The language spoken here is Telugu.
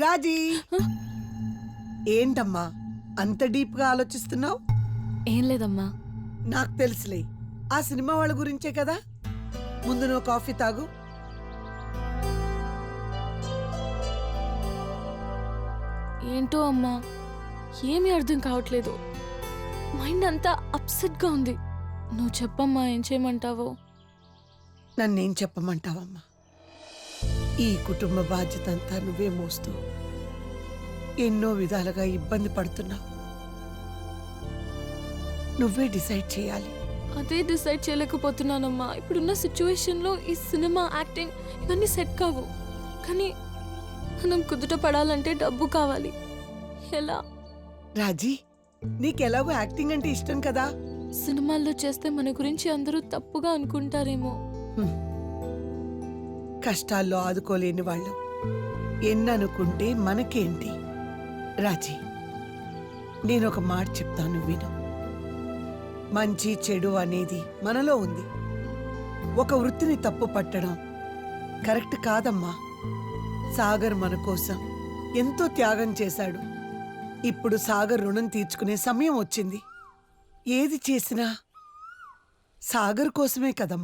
రాజీ! ఏంటమ్మా? అంత డీప్గా ఆలోచిస్తున్నావు? ఏం లేదమ్మా. నాకు తెలుసులే. ఆ సినిమా వాళ్ళ గురించే కదా? ముందు నువ్వు కాఫీ తాగు. ఏంటో అమ్మా? ఏమీ అర్థం కావట్లేదు. మైండ్ అంతా అప్సెట్గా ఉంది. నువ్వు చెప్పమ్మా ఏం చేయమంటావో? నన్నేం చెప్పమంటావమ్మా? ఈ కుటుంబ బాధ్యత అంతా నువ్వే మోస్తూ ఎన్నో విధాలుగా ఇబ్బంది పడుతున్నావు. నువ్వే డిసైడ్ చేయాలి. అదే డిసైడ్ చేయలేకపోతున్నానమ్మా. ఇప్పుడున్న సిచ్యువేషన్లో ఈ సినిమా యాక్టింగ్ ఇవన్నీ సెట్ కావు. కానీ మనం కుదుట పడాలంటే డబ్బు కావాలి. ఎలా? రాజీ నీకెలాగో యాక్టింగ్ అంటే ఇష్టం కదా? సినిమాల్లో చేస్తే మన గురించి అందరూ తప్పుగా అనుకుంటారేమో. హ్మ్. కష్టాల్లో ఆదుకోలేని వాళ్ళు. ఎన్ననుకుంటే మనకేంటి? రాజీ నేను ఒక మాట చెప్తాను విను. మంచి చెడు అనేది మనలో ఉంది. ఒక వృత్తిని తప్పు పట్టడం కరెక్ట్ కాదమ్మా. సాగర్ మన కోసం ఎంతో త్యాగం చేశాడు. ఇప్పుడు సాగర్ రుణం తీర్చుకునే సమయం వచ్చింది. ఏది చేసినా సాగర్ కోసమే కదమ్మా.